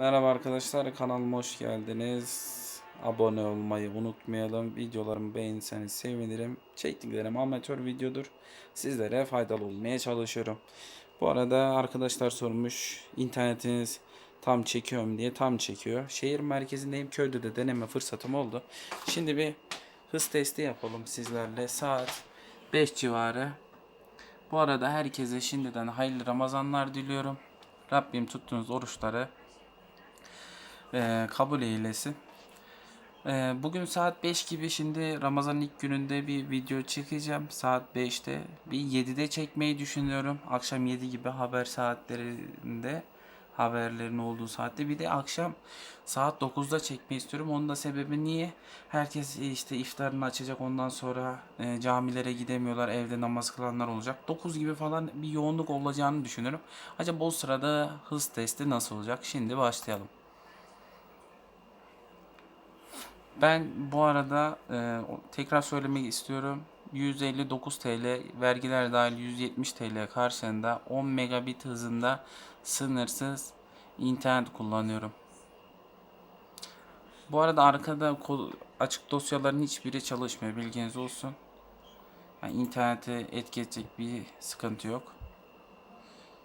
Merhaba arkadaşlar kanalıma hoş geldiniz. Abone olmayı unutmayalım. Videolarımı beğenirseniz sevinirim. Çektiklerim amatör videodur. Sizlere faydalı olmaya çalışıyorum. Bu arada arkadaşlar sormuş internetiniz tam çekiyorum diye tam çekiyor. Şehir merkezindeyim köyde de deneme fırsatım oldu. Şimdi bir hız testi yapalım sizlerle. Saat 5 civarı. Bu arada herkese şimdiden hayırlı Ramazanlar diliyorum. Rabbim tuttuğunuz oruçları e, kabul eylesin. E, bugün saat 5 gibi şimdi Ramazan'ın ilk gününde bir video çekeceğim. Saat 5'te. Bir 7'de çekmeyi düşünüyorum. Akşam 7 gibi haber saatlerinde haberlerin olduğu saatte bir de akşam saat 9'da çekmeyi istiyorum. Onun da sebebi niye? Herkes işte iftarını açacak ondan sonra e, camilere gidemiyorlar. Evde namaz kılanlar olacak. 9 gibi falan bir yoğunluk olacağını düşünüyorum. Acaba o sırada hız testi nasıl olacak? Şimdi başlayalım. Ben bu arada e, tekrar söylemek istiyorum. 159 TL vergiler dahil 170 TL karşılığında 10 megabit hızında sınırsız internet kullanıyorum. Bu arada arkada açık dosyaların hiçbiri çalışmıyor bilginiz olsun. Yani internete etki bir sıkıntı yok.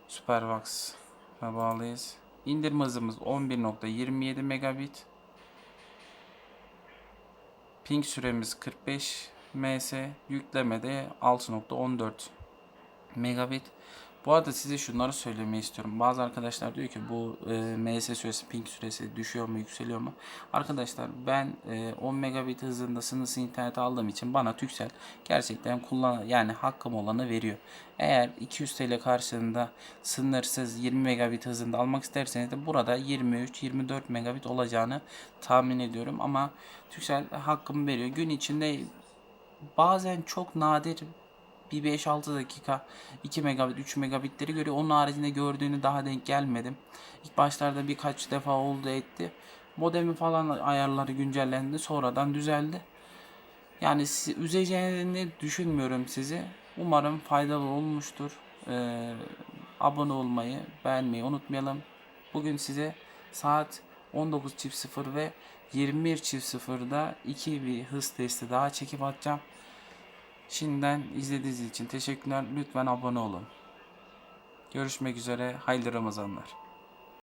Supervax'a bağlıyız. İndirme hızımız 11.27 megabit. Ping süremiz 45 ms. Yüklemede 6.14 megabit. Bu arada size şunları söylemeyi istiyorum. Bazı arkadaşlar diyor ki bu e, ms süresi, ping süresi düşüyor mu, yükseliyor mu? Arkadaşlar ben e, 10 megabit hızında sınırsız internet aldığım için bana Turkcell gerçekten kullan yani hakkım olanı veriyor. Eğer 200 TL karşılığında sınırsız 20 megabit hızında almak isterseniz de burada 23-24 megabit olacağını tahmin ediyorum ama Turkcell hakkımı veriyor. Gün içinde bazen çok nadir bir 5-6 dakika 2 megabit 3 megabitleri görüyor. Onun haricinde gördüğünü daha denk gelmedim. İlk başlarda birkaç defa oldu etti. Modemi falan ayarları güncellendi. Sonradan düzeldi. Yani üzeceğini düşünmüyorum sizi. Umarım faydalı olmuştur. Ee, abone olmayı, beğenmeyi unutmayalım. Bugün size saat 19.00 ve 21.00'da iki bir hız testi daha çekip atacağım. Şimdiden izlediğiniz için teşekkürler. Lütfen abone olun. Görüşmek üzere. Hayırlı Ramazanlar.